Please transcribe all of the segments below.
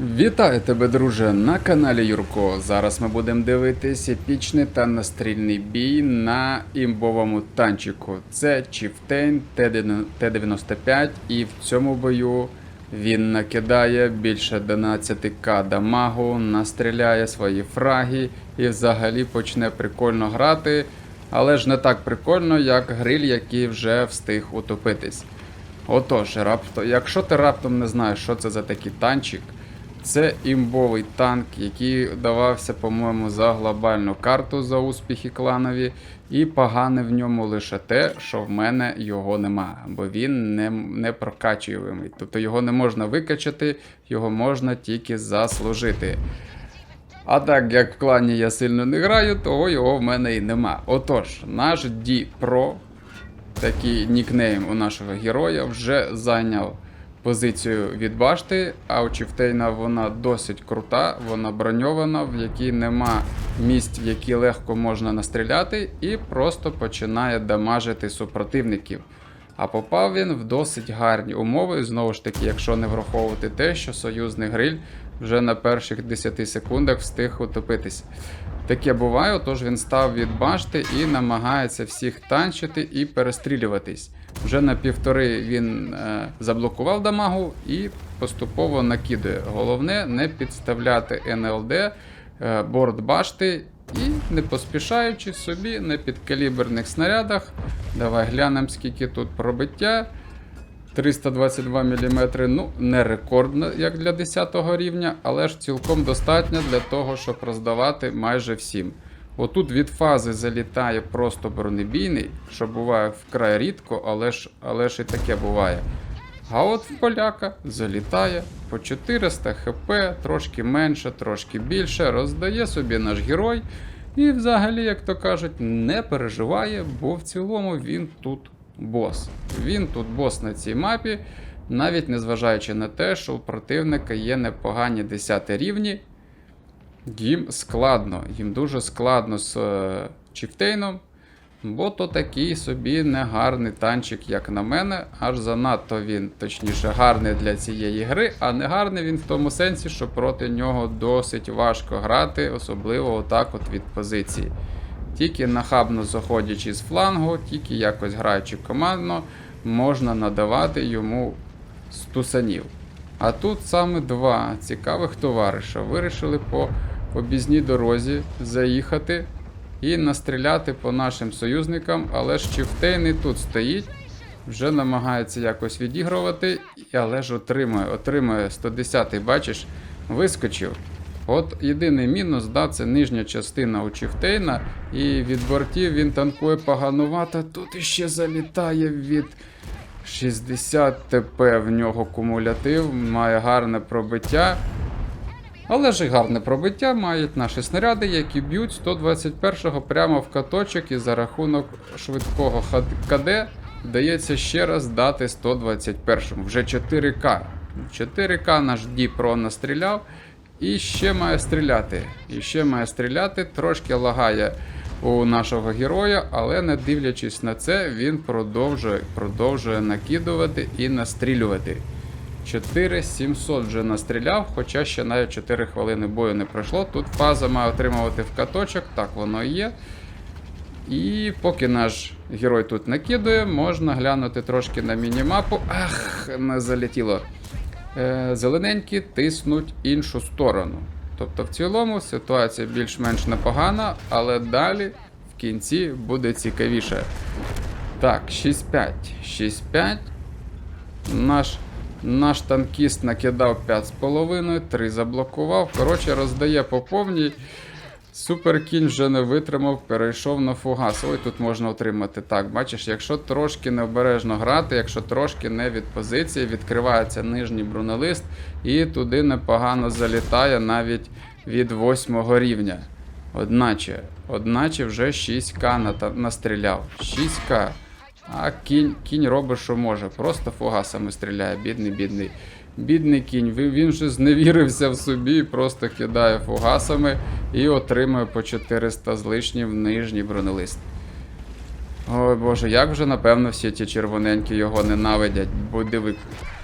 Вітаю тебе, друже, на каналі Юрко. Зараз ми будемо дивитись епічний та настрільний бій на імбовому танчику. Це Chieftain Т-95, і в цьому бою він накидає більше 11к дамагу, настріляє свої фраги і взагалі почне прикольно грати. Але ж не так прикольно, як гриль, який вже встиг утопитись. Отож, рапто, якщо ти раптом не знаєш, що це за такий танчик, це імбовий танк, який давався, по-моєму, за глобальну карту за успіхи кланові. І погане в ньому лише те, що в мене його нема, бо він не, не прокачуємий. Тобто його не можна викачати, його можна тільки заслужити. А так як в клані я сильно не граю, того його в мене і нема. Отож, наш D Pro, такий нікнейм у нашого героя, вже зайняв позицію від башти, а у Чіфтейна вона досить крута, вона броньована, в якій нема місць, в які легко можна настріляти, і просто починає дамажити супротивників. А попав він в досить гарні умови. Знову ж таки, якщо не враховувати те, що союзний гриль вже на перших 10 секундах встиг утопитись. Таке буває, отож він став від башти і намагається всіх танчити і перестрілюватись. Вже на півтори він е, заблокував дамагу і поступово накидує. Головне не підставляти НЛД, е, борт башти і не поспішаючи собі на підкаліберних снарядах. Давай глянемо, скільки тут пробиття. 322 мм, ну, не рекордно, як для 10 рівня, але ж цілком достатньо для того, щоб роздавати майже всім. Отут від фази залітає просто бронебійний, що буває вкрай рідко, але ж, але ж і таке буває. А от в поляка залітає по 400 хп, трошки менше, трошки більше, роздає собі наш герой. І взагалі, як то кажуть, не переживає, бо в цілому він тут бос. Він тут бос на цій мапі, навіть незважаючи на те, що у противника є непогані 10 рівні. Їм складно, їм дуже складно з е, Чіфтейном, бо то такий собі негарний танчик, як на мене, аж занадто він, точніше, гарний для цієї гри, а не гарний він в тому сенсі, що проти нього досить важко грати, особливо отак от від позиції. Тільки нахабно заходячи з флангу, тільки якось граючи командно, можна надавати йому стусанів. А тут саме два цікавих товариша вирішили по обізній дорозі заїхати і настріляти по нашим союзникам, але ж Чифтейний тут стоїть, вже намагається якось відігрувати, але ж отримує, отримує 110-й, бачиш, вискочив. От єдиний мінус, да, це нижня частина у Чифтейна, і від бортів він танкує поганувато. Тут іще залітає від 60 ТП в нього кумулятив, має гарне пробиття. Але ж і гарне пробиття мають наші снаряди, які б'ють 121-го прямо в каточок, і за рахунок швидкого КД вдається ще раз дати 121-му. Вже 4К. 4К наш Діпро настріляв. І ще має стріляти. І ще має стріляти, трошки лагає у нашого героя, але не дивлячись на це, він продовжує, продовжує накидувати і настрілювати. 4700 вже настріляв, хоча ще навіть 4 хвилини бою не пройшло. Тут фаза має отримувати в каточок, так воно і є. І поки наш герой тут накидує, можна глянути трошки на мінімапу. Ах, не залетіло. Е, Зелененькі тиснуть іншу сторону. Тобто, в цілому ситуація більш-менш непогана, але далі в кінці буде цікавіше. Так, 6-5. 6-5. Наш, наш танкіст накидав 5,5, 3 заблокував. Коротше, роздає по повній. Суперкінь вже не витримав, перейшов на фугас. Ой, тут можна отримати. Так, бачиш, якщо трошки необережно грати, якщо трошки не від позиції, відкривається нижній бронелист і туди непогано залітає навіть від 8 рівня. Одначе, одначе вже 6К ната- настріляв. 6К. А кінь, кінь робить, що може. Просто фугасами стріляє, бідний, бідний. Бідний кінь, він вже зневірився в собі, просто кидає фугасами і отримує по 400 з лишнім нижній бронелист. Ой боже, як вже напевно всі ті червоненькі його ненавидять. Бо диви,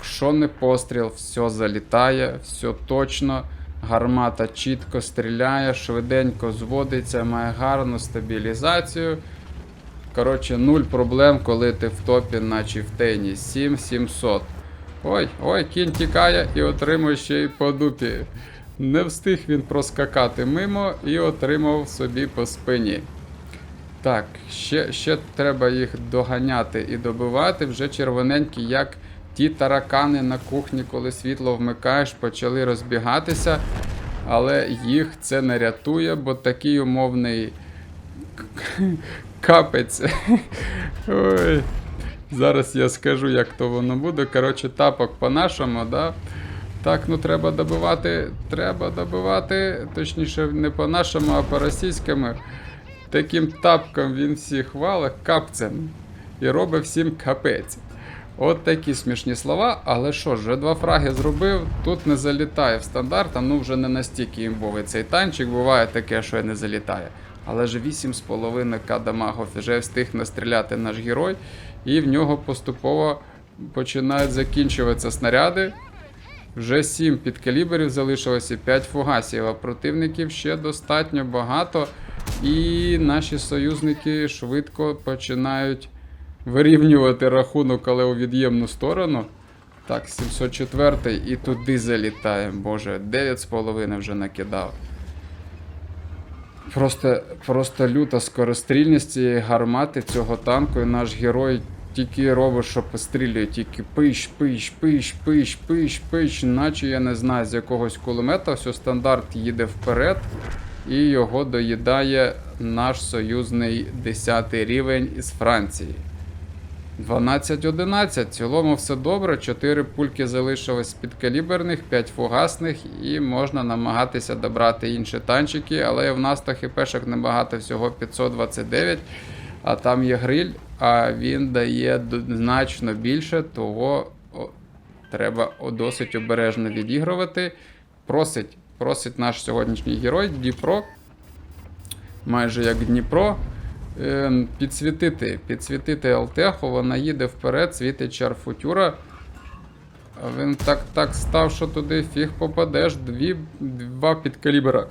Якщо не постріл, все залітає, все точно. Гармата чітко стріляє, швиденько зводиться, має гарну стабілізацію. Коротше, нуль проблем, коли ти в топі на чифтейні. 7700. Ой, ой, кінь тікає і отримує ще й по дупі. Не встиг він проскакати мимо і отримав собі по спині. Так, ще, ще треба їх доганяти і добивати. Вже червоненькі, як ті таракани на кухні, коли світло вмикаєш, почали розбігатися. Але їх це не рятує, бо такий умовний капець. Ой. Зараз я скажу, як то воно буде. Коротше, тапок по-нашому, да? Так, ну треба добивати. Треба добивати. Точніше, не по-нашому, а по-російському. Таким тапком він всіх валить капцем і робить всім капець. От такі смішні слова, але що ж, вже два фраги зробив, тут не залітає в стандарт, а ну вже не настільки імбовий цей танчик, буває таке, що не залітає. Але ж 8,5 к дамагов вже встиг настріляти наш герой, і в нього поступово починають закінчуватися снаряди. Вже 7 підкаліберів залишилося, 5 фугасів, а противників ще достатньо багато. І наші союзники швидко починають вирівнювати рахунок, але у від'ємну сторону. Так, 704 і туди залітаємо. Боже, 9,5 вже накидав. Просто, просто люта скорострільність цієї гармати цього танку, і наш герой тільки робить, що пострілює, тільки пиш, пиш, пиш, пиш, пиш, пиш, наче я не знаю, з якогось кулемета, все стандарт їде вперед, і його доїдає наш союзний 10 рівень із Франції. 12-11. В цілому все добре. 4 пульки залишилось підкаліберних, 5 фугасних, і можна намагатися добрати інші танчики, але в нас та хіпешок небагато, всього 529. А там є гриль, а він дає значно більше, того треба досить обережно відігрувати. Просить, просить наш сьогоднішній герой Дніпро, майже як Дніпро. Е, підсвітити, підсвітити Алтеху, вона їде вперед, світить чарфутюра. А він так так став, що туди фіг попадеш. Дві, два підкалібера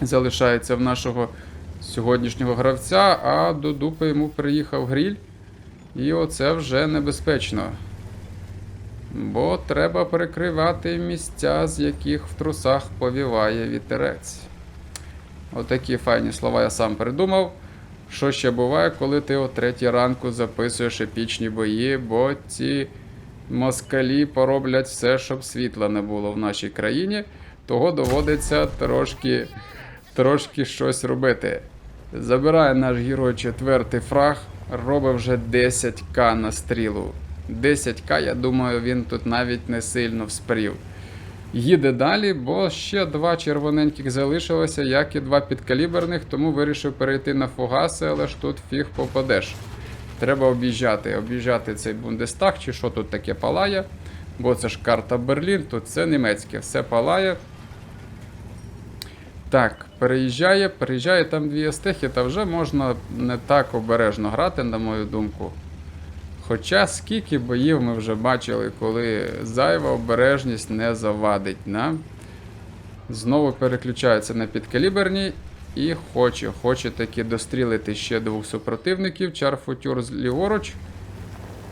залишається в нашого сьогоднішнього гравця, а до дупи йому приїхав гріль. І оце вже небезпечно. Бо треба перекривати місця, з яких в трусах повіває вітерець. Отакі файні слова я сам придумав. Що ще буває, коли ти о третій ранку записуєш епічні бої, бо ці москалі пороблять все, щоб світла не було в нашій країні, того доводиться трошки, трошки щось робити. Забирає наш герой четвертий фраг, робить вже 10к на стрілу. 10к, я думаю, він тут навіть не сильно вспрів. Їде далі, бо ще два червоненьких залишилося, як і два підкаліберних, тому вирішив перейти на фугаси, але ж тут фіг попадеш. Треба об'їжджати, об'їжджати цей Бундестаг, чи що тут таке палає. Бо це ж карта Берлін, тут все німецьке, все палає. Так, переїжджає, переїжджає там дві естехи, та вже можна не так обережно грати, на мою думку. Хоча скільки боїв ми вже бачили, коли зайва обережність не завадить нам. Знову переключається на підкаліберні і хоче, хоче таки дострілити ще двох супротивників. Чарфутюр з ліворуч.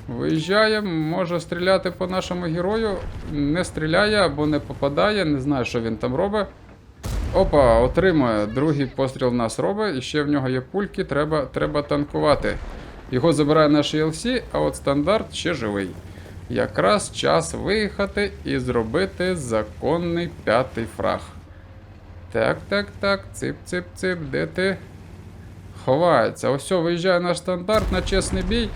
Виїжджає, може стріляти по нашому герою. Не стріляє або не попадає, не знаю, що він там робить. Опа, отримує. Другий постріл в нас робить, і ще в нього є пульки, треба, треба танкувати. Його забирає наш ELC, а от стандарт ще живий. Якраз час виїхати і зробити законний п'ятий фраг. Так, так, так, цип, цип, цип, де ти? Ховається. Ось виїжджає наш стандарт на чесний бій,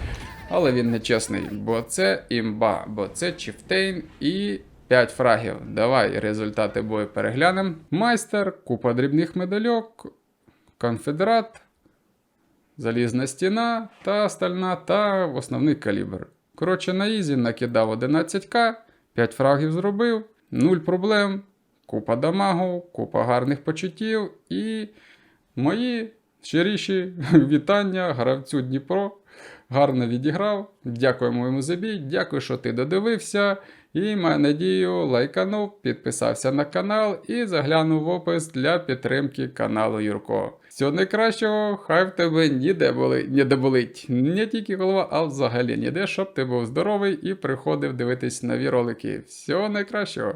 але він не чесний, бо це імба, бо це Чіфтейн і 5 фрагів. Давай результати бою переглянемо. Майстер, купа дрібних медальок, конфедерат, залізна стіна та стальна та основний калібр. Коротше, на ізі накидав 11к, 5 фрагів зробив, 0 проблем, купа дамагу, купа гарних почуттів і мої Щиріші вітання гравцю Дніпро. Гарно відіграв. Дякуємо йому за бій. Дякую, що ти додивився. І маю надію, лайканув, підписався на канал і заглянув в опис для підтримки каналу Юрко. Всього найкращого, хай в тебе ніде болить, ніде болить. Не тільки голова, а взагалі ніде, щоб ти був здоровий і приходив дивитись нові ролики. Всього найкращого.